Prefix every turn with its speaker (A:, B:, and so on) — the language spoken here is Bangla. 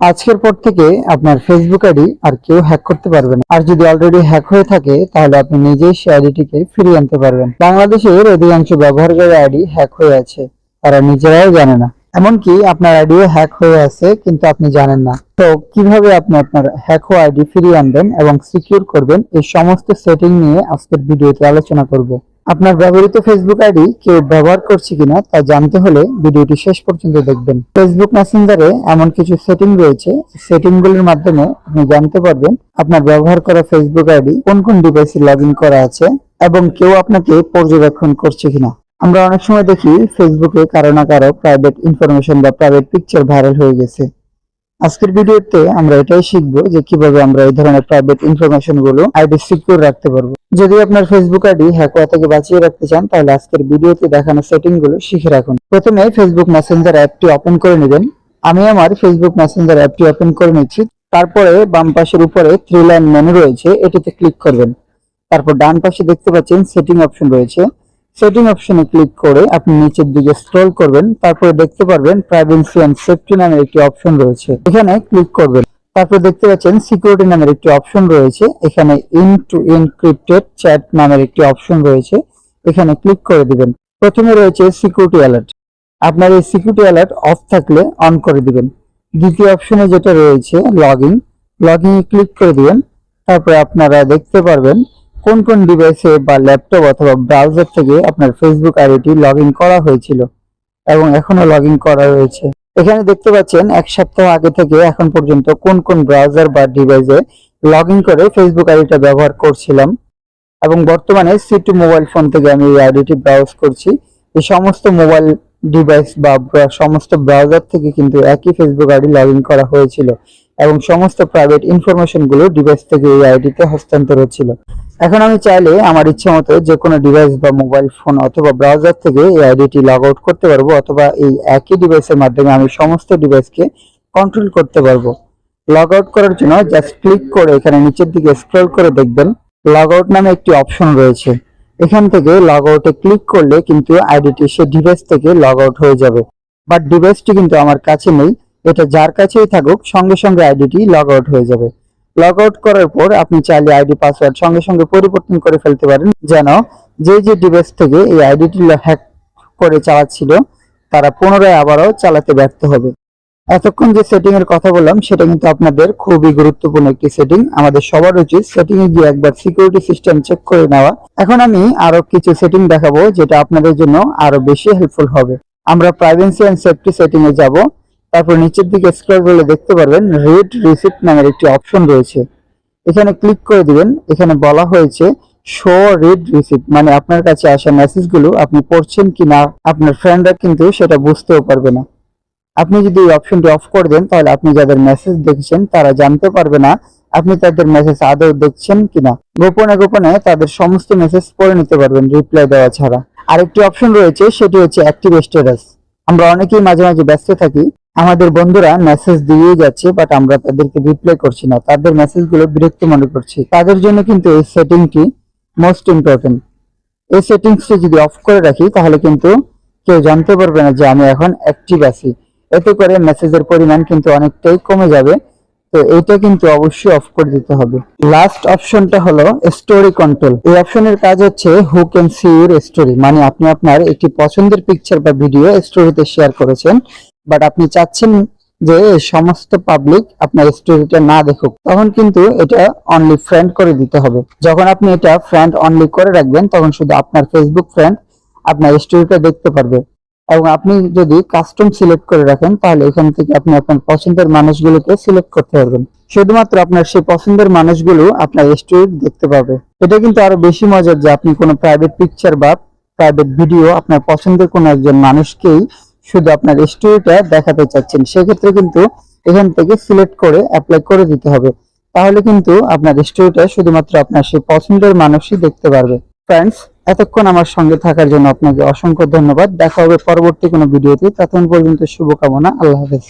A: আজকের পর থেকে আপনার ফেসবুক আইডি আর কেউ হ্যাক করতে পারবে না। আর যদি অলরেডি হ্যাক হয়ে থাকে, তাহলে আপনি নিজেই সেই আইডিটিকে ফিরিয়ে আনতে পারবেন। বাংলাদেশের অধিকাংশ ব্যবহারকারী আইডি হ্যাক হয়ে আছে। তারা নিজেরাই জানে না। এমনকি আপনার আইডিও হ্যাক হয়ে আছে, কিন্তু আপনি জানেন না। তো কীভাবে আপনি আপনার হ্যাক হওয়া আইডি ফিরিয়ে আনবেন এবং সিকিউর করবেন, এই সমস্ত সেটিং নিয়ে আজকের ভিডিওতে আলোচনা করব। আপনার ব্যবহৃত ফেসবুক আইডি কেউ ব্যবহার করছে কিনা তা জানতে হলে ভিডিওটি শেষ পর্যন্ত দেখবেন। ফেসবুক মেসেঞ্জারে এমন কিছু সেটিং রয়েছে। সেটিং গুলির মাধ্যমে আপনি জানতে পারবেন আপনার ব্যবহার করা ফেসবুক আইডি কোন কোন ডিভাইসে লগ করা আছে এবং কেউ আপনাকে পর্যবেক্ষণ করছে কিনা। আমরা অনেক সময় দেখি ফেসবুকে কারও না কারও প্রাইভেট ইনফরমেশন বা প্রাইভেট পিকচার ভাইরাল হয়ে গেছে। আজকের ভিডিওতে আমরা এটাই শিখব যে কীভাবে আমরা এই ধরনের প্রাইভেট ইনফরমেশনগুলো আইডি সিকিউর রাখতে পারব। যদি আপনার ফেসবুক আইডি হ্যাক হওয়া থেকে বাঁচিয়ে রাখতে চান, তাহলে আজকের ভিডিওতে দেখানো সেটিংগুলো শিখে রাখুন। প্রথমে ফেসবুক মেসেঞ্জার অ্যাপটি ওপেন করে নেবেন। আমি আমার ফেসবুক মেসেঞ্জার অ্যাপটি ওপেন করে নিচ্ছি। তারপরে বাম পাশের উপরে থ্রি লাইন মেনু রয়েছে, এটিতে ক্লিক করবেন। তারপর ডান পাশে দেখতে পাচ্ছেন সেটিং অপশন রয়েছে। সেটিং অপশনে ক্লিক করে আপনি নিচের দিকে স্ক্রল করবেন, তারপরে দেখতে পারবেন প্রাইভেসি এন্ড সেফটি নামের একটি অপশন রয়েছে। এখানে ক্লিক করবেন। তারপর দেখতে পাচ্ছেন সিকিউরিটি নামের একটি অপশন রয়েছে। এখানে ইন টু এনক্রিপ্টেড চ্যাট নামের একটি অপশন রয়েছে। এখানে ক্লিক করে দিবেন। প্রথমে রয়েছে সিকিউরিটি অ্যালার্ট আপনার এই সিকিউরিটি অ্যালার্ট অফ থাকলে অন করে দিবেন। দ্বিতীয় অপশনে যেটা রয়েছে log in log in click করে দিবেন। তারপরে আপনারা দেখতে পারবেন কোন কোন ডিভাইসে বা ল্যাপটপ অথবা ব্রাউজার থেকে আপনার ফেসবুক আইডিটি লগ করা হয়েছিল এবং এখনও লগ করা রয়েছে? এখানে দেখতে পাচ্ছেন, এক সপ্তাহ আগে থেকে এখন পর্যন্ত কোন কোন ব্রাউজার বা ডিভাইসে লগ করে ফেসবুক আইডিটা ব্যবহার করছিলাম এবং বর্তমানে সি টু মোবাইল ফোন থেকে আমি এই আইডিটি ব্রাউজ করছি। এই সমস্ত মোবাইল ডিভাইস বা সমস্ত ব্রাউজার থেকে কিন্তু একই ফেসবুক আইডি লগ করা হয়েছিল এবং সমস্ত প্রাইভেট ইনফরমেশনগুলো ডিভাইস থেকে এই আইডিতে হস্তান্তর হচ্ছিল। এখন আমি চাইলে আমার ইচ্ছে মতো যে কোনো ডিভাইস বা মোবাইল ফোন অথবা ব্রাউজার থেকে এই আইডিটি লগ আউট করতে পারব, অথবা এই একই ডিভাইসের মাধ্যমে আমি সমস্ত ডিভাইসকে কন্ট্রোল করতে পারব। লগ আউট করার জন্য জাস্ট ক্লিক করে এখানে নিচের দিকে স্ক্রল করে দেখবেন লগ আউট নামে একটি অপশন রয়েছে। এখান থেকে লগ আউটে ক্লিক করলে কিন্তু আইডিটি সে ডিভাইস থেকে লগ আউট হয়ে যাবে। বাট ডিভাইসটি কিন্তু আমার কাছে নেই, এটা যার কাছেই থাকুক, সঙ্গে সঙ্গে আইডিটি লগ আউট হয়ে যাবে। লগ আউট করার পর আপনি চাইলে আইডি পাসওয়ার্ড সঙ্গে সঙ্গে পরিবর্তন করে ফেলতে পারেন। যেন যে যে ডিভাইস থেকে এই আইডিটি হ্যাক করে চালাচ্ছিল, তারা পুনরায় আবারও চালাতে ব্যর্থ হবে। এতক্ষণ যে সেটিং এর কথা বললাম, সেটা কিন্তু আপনাদের খুবই গুরুত্বপূর্ণ একটি সেটিং আমাদের সবার উচিত সেটিং এ গিয়ে একবার সিকিউরিটি সিস্টেম চেক করে নেওয়া। এখন আমি আরও কিছু সেটিং দেখাবো, যেটা আপনাদের জন্য আরও বেশি হেল্পফুল হবে। আমরা প্রাইভেসি এন্ড সেফটি সেটিং এ যাব। তারপর নিচের দিকে স্ক্রল করলে দেখতে পারবেন রিড রিসিপ্ট নামের একটি অপশন রয়েছে। এখানে ক্লিক করে দিবেন। এখানে বলা হয়েছে শো রিড রিসিপ্ট মানে আপনার কাছে আসা মেসেজগুলো আপনি পড়ছেন কি না আপনার ফ্রেন্ডরা কিন্তু সেটা বুঝতেও পারবে না। আপনি যদি এই অপশনটি অফ করে দেন, তাহলে আপনি যাদের মেসেজ দেখেছেন, তারা জানতে পারবে না আপনি তাদের মেসেজ আদৌ দেখছেন কিনা। গোপনে গোপনে তাদের সমস্ত মেসেজ পড়ে নিতে পারবেন রিপ্লাই দেওয়া ছাড়া। আরেকটি অপশন রয়েছে, সেটি হচ্ছে অ্যাক্টিভ স্ট্যাটাস আমরা অনেকেই মাঝে মাঝে ব্যস্ত থাকি আমাদের বন্ধুরা মেসেজ দিয়ে যাচ্ছে বাট আমরা তাদেরকে রিপ্লাই করছি না। তাদের মেসেজগুলো বিরক্ত মনে করছি। তাদের জন্য কিন্তু এই সেটিংটি মোস্ট ইম্পর্টেন্ট এই সেটিংসটি যদি অফ করে রাখি, তাহলে কিন্তু কেউ জানতে পারবে না যে আমি এখন অ্যাক্টিভ আছি। এতে করে মেসেজের পরিমাণ কিন্তু অনেকটাই কমে যাবে। তো এইটা কিন্তু অবশ্যই অফ করে দিতে হবে। লাস্ট অপশনটা হলো স্টোরি কন্ট্রোল এই অপশনের কাজ হচ্ছে who can see your story মানে আপনি আপনার একটি পছন্দের পিকচার বা ভিডিও স্টোরিতে শেয়ার করেছেন। বাট আপনি চাচ্ছেন যে সমস্ত পাবলিক আপনার স্টোরিটা না দেখুক, তখন কিন্তু এটা অনলি ফ্রেন্ড করে দিতে হবে। যখন আপনি এটা ফ্রেন্ড অনলি করে রাখবেন, তখন শুধু আপনার ফেসবুক ফ্রেন্ড আপনার স্টোরিটা দেখতে পারবে। এবং আপনি যদি কাস্টম সিলেক্ট করে রাখেন, তাহলে এখান থেকে আপনি আপনার পছন্দের মানুষগুলোকে সিলেক্ট করতে পারবেন। শুধুমাত্র আপনার সেই পছন্দের মানুষগুলো আপনার স্টোরি দেখতে পাবে এটা কিন্তু আরও বেশি মজার যে আপনি কোনো প্রাইভেট পিকচার বা প্রাইভেট ভিডিও আপনার পছন্দের কোনো একজন মানুষকেই শুধু আপনার স্টোরিটা দেখাতে চাচ্ছেন, সেক্ষেত্রে কিন্তু এখান থেকে সিলেক্ট করে অ্যাপ্লাই করে দিতে হবে। তাহলে কিন্তু আপনার স্টোরিটা শুধুমাত্র আপনার সেই পছন্দের মানুষই দেখতে পারবে। ফ্রেন্ডস এতক্ষণ আমার সঙ্গে থাকার জন্য আপনাকে অসংখ্য ধন্যবাদ। দেখা হবে পরবর্তী কোনো ভিডিওতে। ততক্ষণ পর্যন্ত শুভকামনা। আল্লাহ হাফেজ।